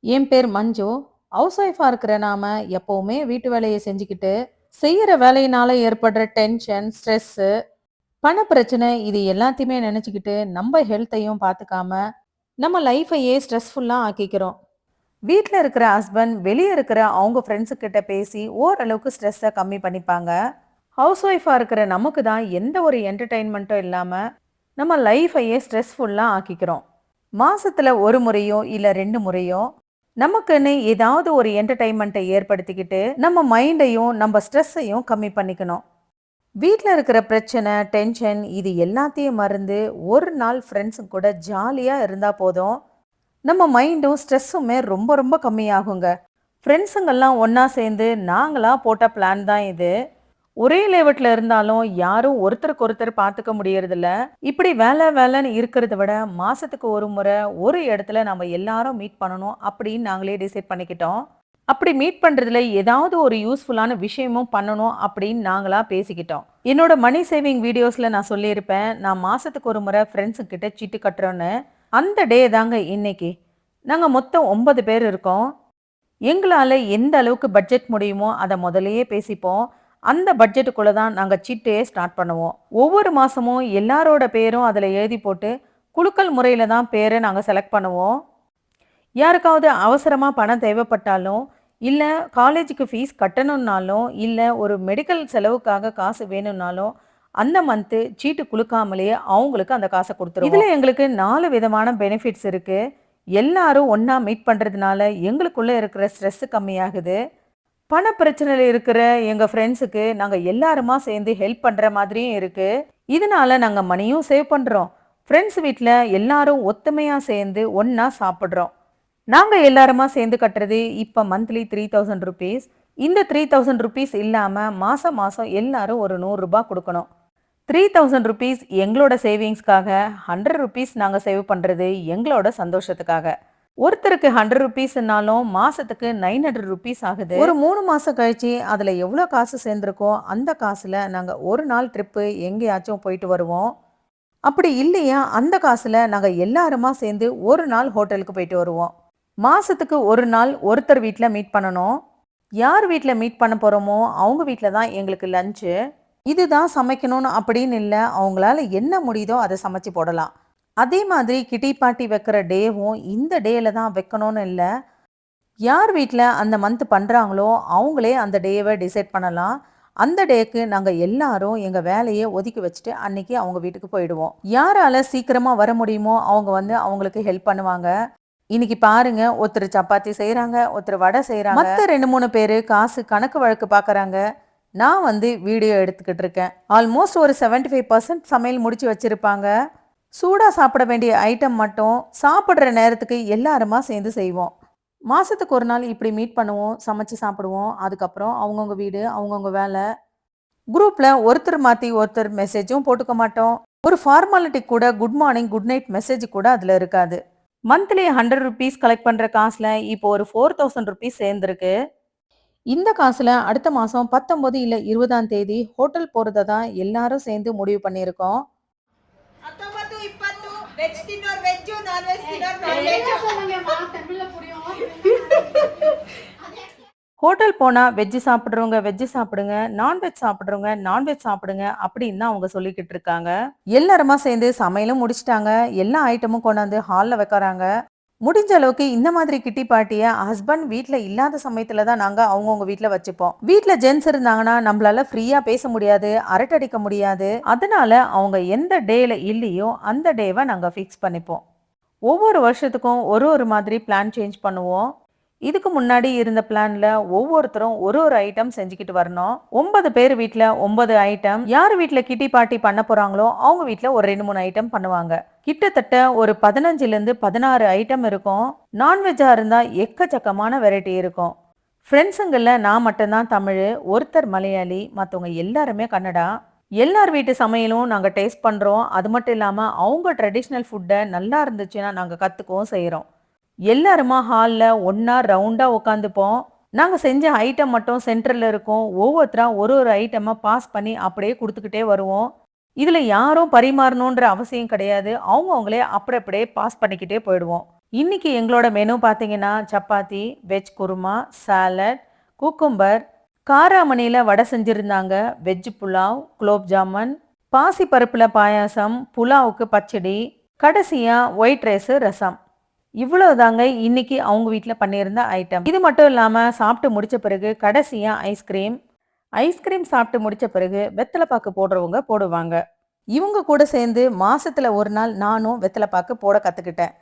என் பேர் மஞ்சு. ஹவுஸ் ஒய்ஃபாக இருக்கிற நாம எப்போவுமே வீட்டு வேலையை செஞ்சுக்கிட்டு, செய்கிற வேலையினால ஏற்படுற டென்ஷன், ஸ்ட்ரெஸ்ஸு, பண பிரச்சனை இது எல்லாத்தையுமே நினச்சிக்கிட்டு நம்ம ஹெல்த்தையும் பார்த்துக்காம நம்ம லைஃபையே ஸ்ட்ரெஸ்ஃபுல்லாக ஆக்கிக்கிறோம். வீட்டில் இருக்கிற ஹஸ்பண்ட் வெளியே இருக்கிற அவங்க ஃப்ரெண்ட்ஸுக்கிட்ட பேசி ஓரளவுக்கு ஸ்ட்ரெஸ்ஸை கம்மி பண்ணிப்பாங்க. ஹவுஸ் ஒய்ஃபாக இருக்கிற நமக்கு தான் எந்த ஒரு என்டர்டெயின்மெண்ட்டும் இல்லாமல் நம்ம லைஃபையே ஸ்ட்ரெஸ்ஃபுல்லாக ஆக்கிக்கிறோம். மாதத்தில் ஒரு முறையோ, இல்லை ரெண்டு முறையோ, நமக்குன்னு ஏதாவது ஒரு என்டர்டைன்மெண்ட்டை ஏற்படுத்திக்கிட்டு, நம்ம மைண்டையும், நம்ம ஸ்ட்ரெஸ்ஸையும் கம்மி பண்ணிக்கணும். வீட்டில் இருக்கிற பிரச்சனை, டென்ஷன் இது எல்லாத்தையும் மறந்து, ஒரு நாள் ஃப்ரெண்ட்ஸுங்க கூட ஜாலியாக இருந்தால் போதும். நம்ம மைண்டும், ஸ்ட்ரெஸ்ஸுமே ரொம்ப ரொம்ப கம்மியாகுங்க. ஃப்ரெண்ட்ஸுங்கெல்லாம் ஒன்றா சேர்ந்து நாங்களாக போட்ட பிளான் தான் இது. ஒரே லேவட்ல இருந்தாலும் யாரும் ஒருத்தருக்கு ஒருத்தர் பார்த்துக்க முடியறதில்ல. இப்படி வேலை வேலைன்னு இருக்கிறத விட, மாசத்துக்கு ஒரு முறை ஒரு இடத்துல நம்ம எல்லாரும் மீட் பண்ணணும் அப்படின்னு நாங்களே டிசைட் பண்ணிக்கிட்டோம். அப்படி மீட் பண்றதுல ஏதாவது ஒரு யூஸ்ஃபுல்லான விஷயமும் பண்ணணும் அப்படின்னு நாங்களா பேசிக்கிட்டோம். என்னோட மணி சேவிங் வீடியோஸ்ல நான் சொல்லியிருப்பேன், நான் மாசத்துக்கு ஒரு முறை ஃப்ரெண்ட்ஸுங்க கிட்ட சீட்டு கட்டுறோன்னு. அந்த டே தாங்க இன்னைக்கு. நாங்கள் மொத்தம் ஒன்பது பேர் இருக்கோம். எங்களால் எந்த அளவுக்கு பட்ஜெட் முடியுமோ அதை முதலையே பேசிப்போம். அந்த பட்ஜெட்டுக்குள்ளே தான் நாங்கள் சீட்டையே ஸ்டார்ட் பண்ணுவோம். ஒவ்வொரு மாதமும் எல்லாரோட பேரும் அதில் எழுதி போட்டு, குலுக்கல் முறையில் தான் பேரை நாங்கள் செலக்ட் பண்ணுவோம். யாருக்காவது அவசரமாக பணம் தேவைப்பட்டாலும், இல்லை காலேஜுக்கு ஃபீஸ் கட்டணும்னாலும், இல்லை ஒரு மெடிக்கல் செலவுக்காக காசு வேணும்னாலும், அந்த மந்த்து சீட்டு குலுக்காமலேயே அவங்களுக்கு அந்த காசை கொடுத்துருவோம் இதில் எங்களுக்கு நாலு விதமான பெனிஃபிட்ஸ் இருக்கு. எல்லாரும் ஒன்றா மீட் பண்ணுறதுனால எங்களுக்குள்ளே இருக்கிற ஸ்ட்ரெஸ்ஸு கம்மியாகுது. பண பிரச்சனையில் இருக்கிற எங்க ஃப்ரெண்ட்ஸுக்கு நாங்க எல்லாருமா சேர்ந்து ஹெல்ப் பண்ற மாதிரியும் இருக்கு. இதனால நாங்க மணியும் சேவ் பண்றோம். ஃப்ரெண்ட்ஸ் வீட்டில் எல்லாரும் ஒத்துமையா சேர்ந்து ஒன்றா சாப்பிட்றோம் நாங்க எல்லாருமா சேர்ந்து கட்டுறது இப்ப மந்த்லி ₹3000 இந்த ₹3000 இல்லாம மாசம் மாசம் எல்லாரும் ஒரு நூறுரூபா கொடுக்கணும் த்ரீ தௌசண்ட் ருபீஸ் எங்களோட சேவிங்ஸ்க்காக, ஹண்ட்ரட் ருபீஸ் நாங்கள் சேவ் பண்ணுறது எங்களோட சந்தோஷத்துக்காக. ஒருத்தருக்கு ₹100னாலும் மாசத்துக்கு ₹900 ஆகுது. ஒரு மூணு மாசம் கழிச்சு அதுல எவ்வளோ காசு சேர்ந்திருக்கோ, அந்த காசுல நாங்க ஒரு நாள் ட்ரிப்பு எங்கேயாச்சும் போயிட்டு வருவோம். அப்படி இல்லையா, அந்த காசுல நாங்க எல்லாருமா சேர்ந்து ஒரு நாள் ஹோட்டலுக்கு போயிட்டு வருவோம். மாசத்துக்கு ஒரு நாள் ஒருத்தர் வீட்டில் மீட் பண்ணணும். யார் வீட்டில் மீட் பண்ண போறோமோ, அவங்க வீட்டில் தான் எங்களுக்கு லஞ்ச்சு. இதுதான் சமைக்கணும்னு அப்படின்னு இல்லை அவங்களால என்ன முடியுதோ அதை சமைச்சு போடலாம். அதே மாதிரி கிட்டி பாட்டி வைக்கிற டேவும் இந்த டேல தான் வைக்கணும்னு இல்லை யார் வீட்டில் அந்த மந்த் பண்ணுறாங்களோ அவங்களே அந்த டேவை டிசைட் பண்ணலாம். அந்த டேக்கு நாங்கள் எல்லாரும் எங்கள் வேலையை ஒதுக்கி வச்சுட்டு அன்னைக்கு அவங்க வீட்டுக்கு போயிடுவோம். யாரால சீக்கிரமாக வர முடியுமோ, அவங்க வந்து அவங்களுக்கு ஹெல்ப் பண்ணுவாங்க. இன்னைக்கு பாருங்க, ஒருத்தர் சப்பாத்தி செய்கிறாங்க ஒருத்தர் வடை செய்கிறாங்க மற்ற ரெண்டு மூணு பேர் காசு கணக்கு வழக்கு பார்க்குறாங்க நான் வந்து வீடியோ எடுத்துக்கிட்டு இருக்கேன். ஆல்மோஸ்ட் ஒரு 75% சமையல் முடிச்சு வச்சிருப்பாங்க. சூடாக சாப்பிட வேண்டிய ஐட்டம் மட்டும் சாப்பிட்ற நேரத்துக்கு எல்லாருமா சேர்ந்து செய்வோம். மாதத்துக்கு ஒரு நாள் இப்படி மீட் பண்ணுவோம், சமைச்சு சாப்பிடுவோம். அதுக்கப்புறம் அவங்கவுங்க வீடு, அவங்கவுங்க வேலை. குரூப்பில் ஒருத்தர் மாற்றி ஒருத்தர் மெசேஜும் போட்டுக்க மாட்டோம். ஒரு ஃபார்மாலிட்டி கூட good morning, good night message கூட அதில் இருக்காது. மந்த்லி ₹100 கலெக்ட் பண்ணுற காசில் இப்போ ஒரு ஃபோர் தௌசண்ட் ருபீஸ் சேர்ந்துருக்கு இந்த காசில் அடுத்த மாதம் பத்தொம்போது இல்லை இருபதாம் தேதி ஹோட்டல் போகிறத தான் எல்லாரும் சேர்ந்து முடிவு பண்ணியிருக்கோம். வெஜ் தின்னோர் வெஜ் நான் வெஜ் தின்னோர் நான் வெஜ் சொல்லுங்கம்மா தமிழ்ல புரியும். ஹோட்டல் போனால் வெஜ்ஜு சாப்பிட்றவங்க வெஜ்ஜு சாப்பிடுங்க நான்வெஜ் சாப்பிட்றவங்க நான்வெஜ் சாப்பிடுங்க அப்படின்னு தான் அவங்க சொல்லிக்கிட்டு இருக்காங்க. எல்லாருமா சேர்ந்து சமையலும் முடிச்சிட்டாங்க. எல்லா ஐட்டமும் கொண்டாந்து ஹாலில் வைக்கிறாங்க. முடிஞ்ச அளவுக்கு இந்த மாதிரி கிட்டி பாட்டியை ஹஸ்பண்ட் வீட்டில் இல்லாத சமயத்துல தான் நாங்கள் அவங்கவுங்க வீட்டில் வச்சுப்போம். வீட்டில் ஜென்ஸ் இருந்தாங்கன்னா நம்மளால ஃப்ரீயா பேச முடியாது, அரட்டடிக்க முடியாது. அதனால அவங்க எந்த டேல இல்லையோ அந்த டேவை நாங்கள் ஃபிக்ஸ் பண்ணிப்போம். ஒவ்வொரு வருஷத்துக்கும் ஒரு ஒரு மாதிரி பிளான் சேஞ்ச் பண்ணுவோம். இதுக்கு முன்னாடி இருந்த பிளான்ல ஒவ்வொருத்தரும் ஒரு ஒரு ஐட்டம் செஞ்சுக்கிட்டு வரணும். ஒன்பது பேர் வீட்டில் ஒன்பது ஐட்டம். யார் வீட்டில் கிட்டி பார்ட்டி பண்ண போறாங்களோ, அவங்க வீட்டில் ஒரு 2, 3 ஐட்டம் பண்ணுவாங்க. கிட்டத்தட்ட ஒரு 15லேருந்து 16 ஐட்டம் இருக்கும். நான்வெஜ்ஜா இருந்தா எக்கச்சக்கமான வெரைட்டி இருக்கும். ஃப்ரெண்ட்ஸுங்களில் நான் மட்டும்தான் தமிழ் ஒருத்தர் மலையாளி, மற்றவங்க எல்லாருமே கன்னடா. எல்லார் வீட்டு சமையலும் நாங்கள் டேஸ்ட் பண்ணுறோம் அது மட்டும் இல்லாமல் அவங்க ட்ரெடிஷ்னல் ஃபுட்டை நல்லா இருந்துச்சுன்னா நாங்கள் கற்றுக்கவும் செய்கிறோம் எல்லாருமா ஹாலில் ஒன்றா ரவுண்டாக உட்காந்துப்போம். நாங்கள் செஞ்ச ஐட்டம் மட்டும் சென்டரில் இருக்கும். ஒவ்வொருத்தரா ஒரு ஒரு ஐட்டமாக பாஸ் பண்ணி அப்படியே கொடுத்துக்கிட்டே வருவோம். இதில் யாரும் பரிமாறணுன்ற அவசியம் கிடையாது. அவங்க அவங்களே அப்படி அப்படியே பாஸ் பண்ணிக்கிட்டே போயிடுவோம். இன்னைக்கு எங்களோட மெனு பார்த்தீங்கன்னா chapati veg kurma salad cucumber காராமணியில் vada செஞ்சுருந்தாங்க வெஜ் புலாவ் குலோப் ஜாமுன் பாசி பருப்பில் பாயாசம் புலாவுக்கு பச்சடி கடைசியாக ஒயிட் ரைஸு ரசம் இவ்வளவுதாங்க இன்னைக்கு அவங்க வீட்டில் பண்ணியிருந்த ஐட்டம் இது மட்டும் இல்லாமல் சாப்பிட்டு முடித்த பிறகு கடைசியாக ஐஸ்கிரீம் ஐஸ்கிரீம் சாப்பிட்டு முடித்த பிறகு வெத்தலைப்பாக்கு போடுறவங்க போடுவாங்க. இவங்க கூட சேர்ந்து மாசத்துல ஒரு நாள் நானும் வெத்தலைப்பாக்கு போட கத்துக்கிட்டேன்.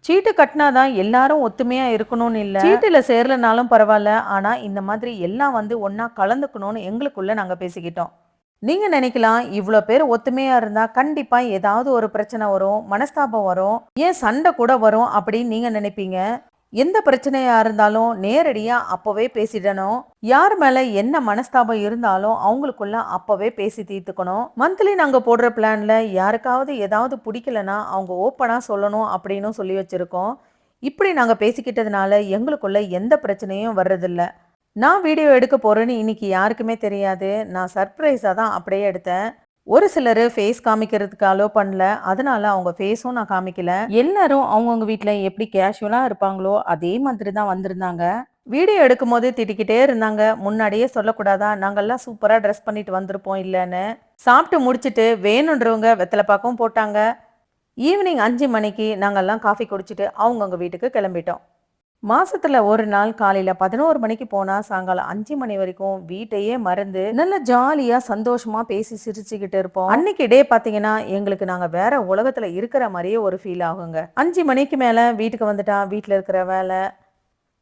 சீட்டு கட்டினாதான் எல்லாரும் ஒத்துமையா இருக்கணும்னு இல்லை. சீட்டுல சேரலனாலும் பரவாயில்ல. ஆனா இந்த மாதிரி எல்லாம் வந்து ஒன்றா கலந்துக்கணும்னு எங்களுக்குள்ள நாங்க பேசிக்கிட்டோம். நீங்கள் நினைக்கலாம் இவ்வளோ பேர் ஒத்துமையாக இருந்தால் கண்டிப்பாக ஏதாவது ஒரு பிரச்சனை வரும் மனஸ்தாபம் வரும் ஏன் சண்டை கூட வரும் அப்படின்னு நீங்கள் நினைப்பீங்க? எந்த பிரச்சனையாக இருந்தாலும் நேரடியாக அப்போவே பேசிடணும். யார் மேலே என்ன மனஸ்தாபம் இருந்தாலும் அவங்களுக்குள்ள அப்போவே பேசி தீர்த்துக்கணும். மந்த்லி நாங்கள் போடுற பிளானில் யாருக்காவது ஏதாவது பிடிக்கலனா அவங்க ஓப்பனாக சொல்லணும் அப்படின்னு சொல்லி வச்சுருக்கோம். இப்படி நாங்கள் பேசிக்கிட்டதுனால எங்களுக்குள்ள எந்த பிரச்சனையும் வர்றதில்ல. நான் வீடியோ எடுக்க போகிறேன்னு இன்னைக்கு யாருக்குமே தெரியாது. நான் சர்ப்ரைஸாக தான் அப்படியே எடுத்தேன். ஒரு சிலர் ஃபேஸ் காமிக்கிறதுக்கு அலோ பண்ணல. அதனால அவங்க ஃபேஸும் நான் காமிக்கல. எல்லாரும் அவங்கவுங்க வீட்டில் எப்படி கேஷுவலாக இருப்பாங்களோ அதே மாதிரி தான் வந்திருந்தாங்க. வீடியோ எடுக்கும் போது திட்டிக்கிட்டே இருந்தாங்க. முன்னாடியே சொல்லக்கூடாதா? நாங்கள்லாம் சூப்பராக ட்ரெஸ் பண்ணிட்டு வந்திருப்போம் இல்லைன்னு. சாப்பிட்டு முடிச்சுட்டு வேணுன்றவங்க வெத்தலைப்பாக்கும் போட்டாங்க. ஈவினிங் அஞ்சு மணிக்கு நாங்கள்லாம் காஃபி குடிச்சிட்டு அவங்கவுங்க வீட்டுக்கு கிளம்பிட்டோம். மாசத்துல ஒரு நாள் காலையில பதினோரு மணிக்கு போனா சாயங்காலம் அஞ்சு மணி வரைக்கும் வீட்டையே மறந்து நல்ல ஜாலியா சந்தோஷமா பேசி சிரிச்சுக்கிட்டு இருப்போம். அன்னைக்கு டே பாத்தீங்கன்னா எங்களுக்கு நாங்க வேற உலகத்துல இருக்கிற மாதிரியே ஒரு ஃபீல் ஆகுங்க. அஞ்சு மணிக்கு மேல வீட்டுக்கு வந்துட்டா வீட்டுல இருக்கிற வேலை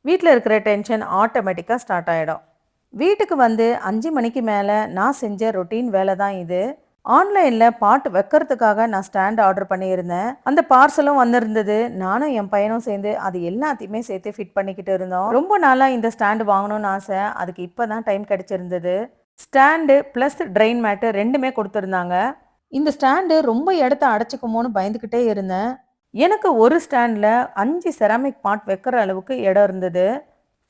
வீட்டில் இருக்கிற டென்ஷன் ஆட்டோமேட்டிக்காக ஸ்டார்ட் ஆகிடும் வீட்டுக்கு வந்து அஞ்சு மணிக்கு மேலே நான் செஞ்ச ரொட்டீன் வேலை தான் இது. ஆன்லைனில் பாட்டு வைக்கிறதுக்காக நான் ஸ்டாண்ட் ஆர்டர் பண்ணியிருந்தேன். அந்த பார்சலும் வந்திருந்தது. நானும் என் பையனும் சேர்ந்து அது எல்லாத்தையுமே சேர்த்து ஃபிட் பண்ணிக்கிட்டு இருந்தோம். ரொம்ப நாளாக இந்த ஸ்டாண்டு வாங்கணும்னு ஆசை. அதுக்கு இப்போ தான் டைம் கிடைச்சிருந்தது. ஸ்டாண்டு ப்ளஸ் ட்ரெயின் மேட்டு ரெண்டுமே கொடுத்துருந்தாங்க. இந்த ஸ்டாண்டு ரொம்ப இடத்த அடைச்சிக்குமோன்னு பயந்துக்கிட்டே இருந்தேன். எனக்கு ஒரு ஸ்டாண்டில் அஞ்சு செராமிக் பாட் வைக்கிற அளவுக்கு இடம் இருந்தது.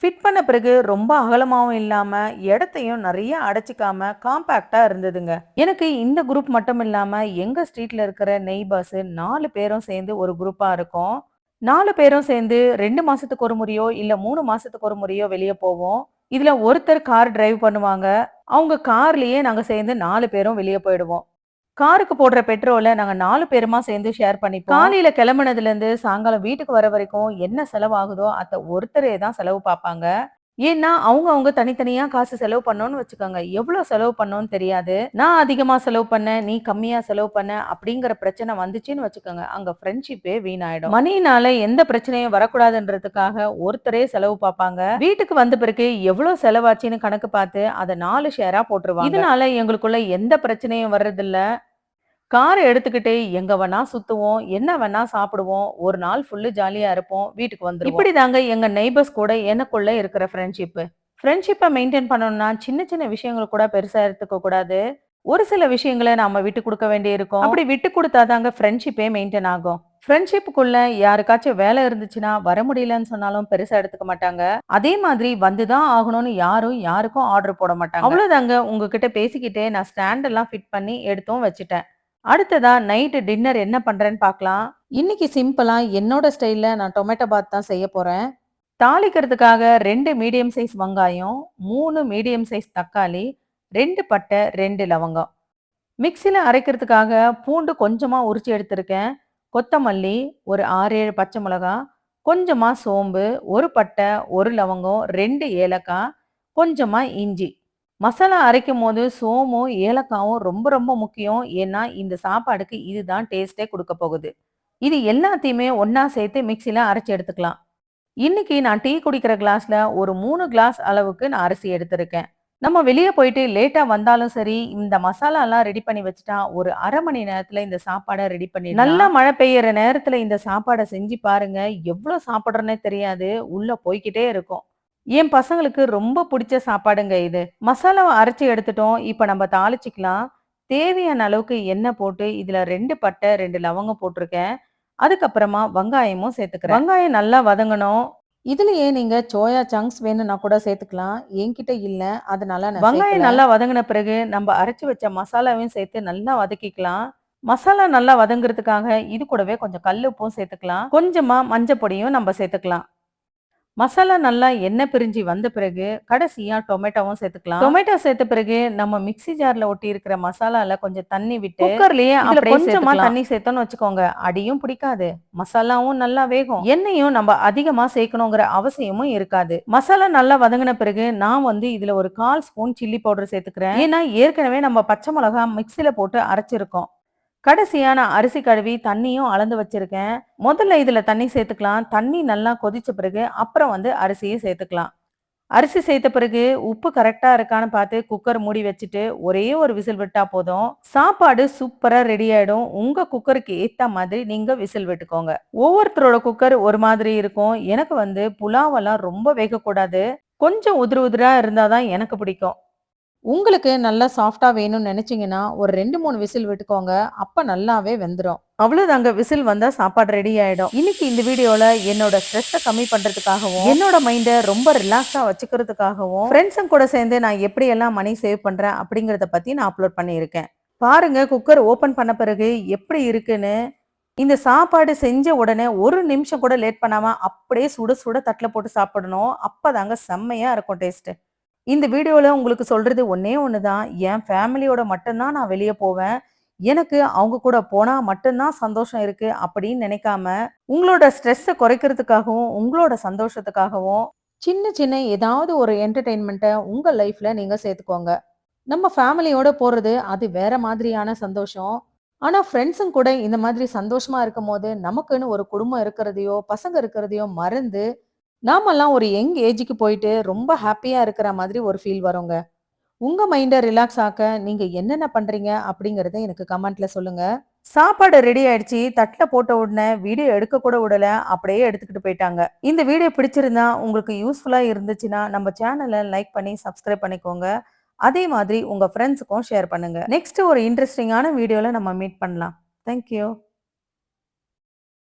ஃபிட் பண்ண பிறகு ரொம்ப அகலமாகவும் இல்லாமல் இடத்தையும் நிறைய அடைச்சிக்காம காம்பேக்டாக இருந்ததுங்க. எனக்கு இந்த குரூப் மட்டும் இல்லாமல் எங்கள் ஸ்ட்ரீட்டில் இருக்கிற நெய்பர்ஸு நாலு பேரும் சேர்ந்து ஒரு குரூப்பாக இருக்கும். நாலு பேரும் சேர்ந்து ரெண்டு மாசத்துக்கு ஒரு முறையோ இல்லை மூணு மாசத்துக்கு ஒரு முறையோ வெளியே போவோம். இதில் ஒருத்தர் கார் டிரைவ் பண்ணுவாங்க. அவங்க கார்லேயே நாங்கள் சேர்ந்து நாலு பேரும் வெளியே போயிடுவோம். காருக்கு போடுற பெட்ரோலை நாங்கள் நாலு பேருமா சேர்ந்து ஷேர் பண்ணிப்போம். காலையில கிளம்புனதுலேருந்து சாயங்காலம் வீட்டுக்கு வர வரைக்கும் என்ன செலவாகுதோ அதை ஒருத்தரே தான் செலவு பார்ப்பாங்க. ஏன்னா அவங்க அவங்க தனித்தனியா காசு செலவு பண்ணோன்னு வச்சுக்கோங்க. எவ்வளவு செலவு பண்ணோன்னு தெரியாது. நான் அதிகமா செலவு பண்ணேன் நீ கம்மியா செலவு பண்ண அப்படிங்கிற பிரச்சனை வந்துச்சுன்னு வச்சுக்கோங்க. அங்க ஃப்ரெண்ட்ஷிப்பே வீணாயிடும். மணினால எந்த பிரச்சனையும் வரக்கூடாதுன்றதுக்காக ஒருத்தரே செலவு பார்ப்பாங்க. வீட்டுக்கு வந்த பிறகு எவ்வளவு செலவாச்சுன்னு கணக்கு பார்த்து அதை நாலு ஷேரா போட்டுருவாங்க. இதனால எங்களுக்குள்ள எந்த பிரச்சனையும் வர்றதில்ல. காரை எடுத்துக்கிட்டு எங்க வேணா சுத்துவோம் என்ன வேணா சாப்பிடுவோம் ஒரு நாள் ஃபுல்லு ஜாலியா இருப்போம் வீட்டுக்கு வந்துருவோம். இப்படி தாங்க எங்க நெய்பர்ஸ் கூட எனக்குள்ள இருக்கிற ஃப்ரெண்ட்ஷிப் ஃப்ரெண்ட்ஷிப்பை மெயின்டைன் பண்ணணும்னா சின்ன சின்ன விஷயங்கள் கூட பெருசா எடுத்துக்க கூடாது. ஒரு சில விஷயங்களை நாம விட்டு கொடுக்க வேண்டி இருக்கும். அப்படி விட்டு கொடுத்தாதாங்க ஃப்ரெண்ட்ஷிப்பே மெயின்டைன் ஆகும். ஃப்ரெண்ட்ஷிப்புக்குள்ள யாருக்காச்சும் வேலை இருந்துச்சுன்னா வர முடியலன்னு சொன்னாலும் பெருசா எடுத்துக்க மாட்டாங்க. அதே மாதிரி வந்துதான் ஆகணும்னு யாரும் யாருக்கும் ஆர்டர் போட மாட்டாங்க. அவ்வளவுதாங்க. உங்ககிட்ட பேசிக்கிட்டே நான் ஸ்டாண்ட் எல்லாம் ஃபிட் பண்ணி எடுத்தும் வச்சுட்டேன். அடுத்ததா நைட்டு டின்னர் என்ன பண்றேன்னு பார்க்கலாம். இன்னைக்கு சிம்பிளா என்னோட ஸ்டைல்ல நான் டொமேட்டோ பாத் தான் செய்ய போறேன். தாளிக்கிறதுக்காக ரெண்டு மீடியம் சைஸ் வெங்காயம் மூணு மீடியம் சைஸ் தக்காளி ரெண்டு பட்டை ரெண்டு லவங்கம். மிக்சியில் அரைக்கிறதுக்காக பூண்டு கொஞ்சமாக உரிச்சு எடுத்திருக்கேன். கொத்தமல்லி ஒரு ஆறு ஏழு பச்சை மிளகா கொஞ்சமாக சோம்பு ஒரு பட்டை ஒரு லவங்கம் ரெண்டு ஏலக்காய் கொஞ்சமாக இஞ்சி. மசாலா அரைக்கும் போது சோமும் ஏலக்காவும் ரொம்ப ரொம்ப முக்கியம். ஏன்னா இந்த சாப்பாடுக்கு இதுதான் டேஸ்டே கொடுக்க போகுது. இது எல்லாத்தையுமே ஒன்னா சேர்த்து மிக்சியில் அரைச்சி எடுத்துக்கலாம். இன்னைக்கு நான் டீ குடிக்கிற கிளாஸ்ல ஒரு மூணு கிளாஸ் அளவுக்கு நான் அரிசி எடுத்திருக்கேன். நம்ம வெளியே போயிட்டு லேட்டா வந்தாலும் சரி இந்த மசாலா எல்லாம் ரெடி பண்ணி வச்சுட்டா ஒரு அரை மணி நேரத்துல இந்த சாப்பாடை ரெடி பண்ணி நல்லா மழை பெய்யற நேரத்துல இந்த சாப்பாடை செஞ்சு பாருங்க. எவ்வளவு சாப்பிடுறேன்னே தெரியாது. உள்ள போய்க்கிட்டே இருக்கும். என் பசங்களுக்கு ரொம்ப பிடிச்ச சாப்பாடுங்க இது. மசாலாவை அரைச்சி எடுத்துட்டோம். இப்போ நம்ம தாளிச்சிக்கலாம். தேவையான அளவுக்கு எண்ணெய் போட்டு இதில் ரெண்டு பட்டை ரெண்டு லவங்கம் போட்டிருக்கேன். அதுக்கப்புறமா வெங்காயமும் சேர்த்துக்கிறேன். வெங்காயம் நல்லா வதங்கணும். இதுலயே நீங்க சோயா சங்க்ஸ் வேணும்னா கூட சேர்த்துக்கலாம். என்கிட்ட இல்ல. அதனால நான் வெங்காயம் நல்லா வதங்கின பிறகு நம்ம அரைச்சு வச்ச மசாலாவையும் சேர்த்து நல்லா வதக்கிக்கலாம். மசாலா நல்லா வதங்குறதுக்காக இது கூடவே கொஞ்சம் கல் உப்பும் சேர்த்துக்கலாம். கொஞ்சமா மஞ்சள் பொடியும் நம்ம சேர்த்துக்கலாம். மசாலா நல்லா எண்ணெய் பிரிஞ்சு வந்த பிறகு கடைசியா டொமேட்டோவும் சேர்த்துக்கலாம். டொமேட்டோ சேர்த்த பிறகு நம்ம மிக்ஸி ஜார்ல ஒட்டி இருக்கிற மசாலால கொஞ்சம் தண்ணி விட்டு குக்கர்லயே கொஞ்சமா தண்ணி சேர்த்தோம்னு வச்சுக்கோங்க. அடியும் பிடிக்காது. மசாலாவும் நல்லா வேகும். எண்ணெயும் நம்ம அதிகமா சேர்க்கணுங்கிற அவசியமும் இருக்காது. மசாலா நல்லா வதங்கின பிறகு நான் வந்து இதுல ஒரு கால் ஸ்பூன் சில்லி பவுடர் சேர்த்துக்கிறேன். ஏன்னா ஏற்கனவே நம்ம பச்சை மிளகா மிக்ஸில போட்டு அரைச்சிருக்கோம். கடைசியாக நான் அரிசி கழுவி தண்ணியும் அளந்து வச்சிருக்கேன். முதல்ல இதில் தண்ணி சேர்த்துக்கலாம். தண்ணி நல்லா கொதிச்ச பிறகு அப்புறம் வந்து அரிசியை சேர்த்துக்கலாம். அரிசி சேர்த்த பிறகு உப்பு கரெக்டாக இருக்கான்னு பார்த்து குக்கர் மூடி வச்சுட்டு ஒரே ஒரு விசில் விட்டால் போதும். சாப்பாடு சூப்பராக ரெடி ஆகிடும் உங்கள் குக்கருக்கு ஏற்ற மாதிரி நீங்கள் விசில் விட்டுக்கோங்க. ஒவ்வொருத்தரோட குக்கர் ஒரு மாதிரி இருக்கும். எனக்கு வந்து புலாவெல்லாம் ரொம்ப வேகக்கூடாது. கொஞ்சம் உதிரு இருந்தால் தான் எனக்கு பிடிக்கும். உங்களுக்கு நல்லா சாஃப்டாக வேணும்னு நினச்சிங்கன்னா ஒரு ரெண்டு மூணு விசில் விட்டுக்கோங்க. அப்போ நல்லாவே வெந்துடும் அவ்வளோதாங்க விசில் வந்தா சாப்பாடு ரெடி ஆயிடும். இன்னைக்கு இந்த வீடியோல என்னோட ஸ்ட்ரெஸ்ஸை கம்மி பண்றதுக்காகவும் என்னோட மைண்டை ரொம்ப ரிலாக்ஸா வச்சுக்கிறதுக்காகவும் ஃப்ரெண்ட்ஸும் கூட சேர்ந்து நான் எப்படி எல்லாம் மணி சேவ் பண்றேன் அப்படிங்கறத பத்தி நான் அப்லோட் பண்ணியிருக்கேன். பாருங்க குக்கர் ஓபன் பண்ண பிறகு எப்படி இருக்குன்னு. இந்த சாப்பாடு செஞ்ச உடனே ஒரு நிமிஷம் கூட லேட் பண்ணாம அப்படியே சுட சுட தட்டில் போட்டு சாப்பிடணும். அப்பதாங்க செம்மையா இருக்கும் டேஸ்ட்டு இந்த வீடியோவில் உங்களுக்கு சொல்கிறது ஒன்றே ஒன்று தான் என் ஃபேமிலியோட மட்டும்தான் நான் வெளியே போவேன். எனக்கு அவங்க கூட போனால் மட்டும்தான் சந்தோஷம் இருக்குது அப்படின்னு நினைக்காம உங்களோட ஸ்ட்ரெஸ்ஸை குறைக்கிறதுக்காகவும் உங்களோட சந்தோஷத்துக்காகவும் சின்ன சின்ன ஏதாவது ஒரு என்டர்டெயின்மெண்ட்டை உங்கள் லைஃப்பில் நீங்கள் சேர்த்துக்கோங்க. நம்ம ஃபேமிலியோட போகிறது அது வேற மாதிரியான சந்தோஷம். ஆனால் ஃப்ரெண்ட்ஸும் கூட இந்த மாதிரி சந்தோஷமாக இருக்கும் போது நமக்குன்னு ஒரு குடும்பம் இருக்கிறதையோ பசங்க இருக்கிறதையோ மறந்து நாமெல்லாம் ஒரு யங் ஏஜுக்கு போயிட்டு ரொம்ப ஹாப்பியாக இருக்கிற மாதிரி ஒரு ஃபீல் வருங்க. உங்கள் மைண்டை ரிலாக்ஸ் ஆக்க நீங்கள் என்னென்ன பண்ணுறீங்க அப்படிங்கிறத எனக்கு கமெண்ட்ல சொல்லுங்கள் சாப்பாடு ரெடி ஆயிடுச்சு தட்டில் போட்ட உடனே வீடியோ எடுக்க கூட விடல அப்படியே எடுத்துக்கிட்டு போயிட்டாங்க. இந்த வீடியோ பிடிச்சிருந்தா உங்களுக்கு யூஸ்ஃபுல்லாக இருந்துச்சுன்னா நம்ம சேனலை லைக் பண்ணி சப்ஸ்கிரைப் பண்ணிக்கோங்க. அதே மாதிரி உங்கள் ஃப்ரெண்ட்ஸுக்கும் ஷேர் பண்ணுங்கள் நெக்ஸ்ட் ஒரு இன்ட்ரெஸ்டிங்கான வீடியோவில் நம்ம மீட் பண்ணலாம். தேங்க்யூ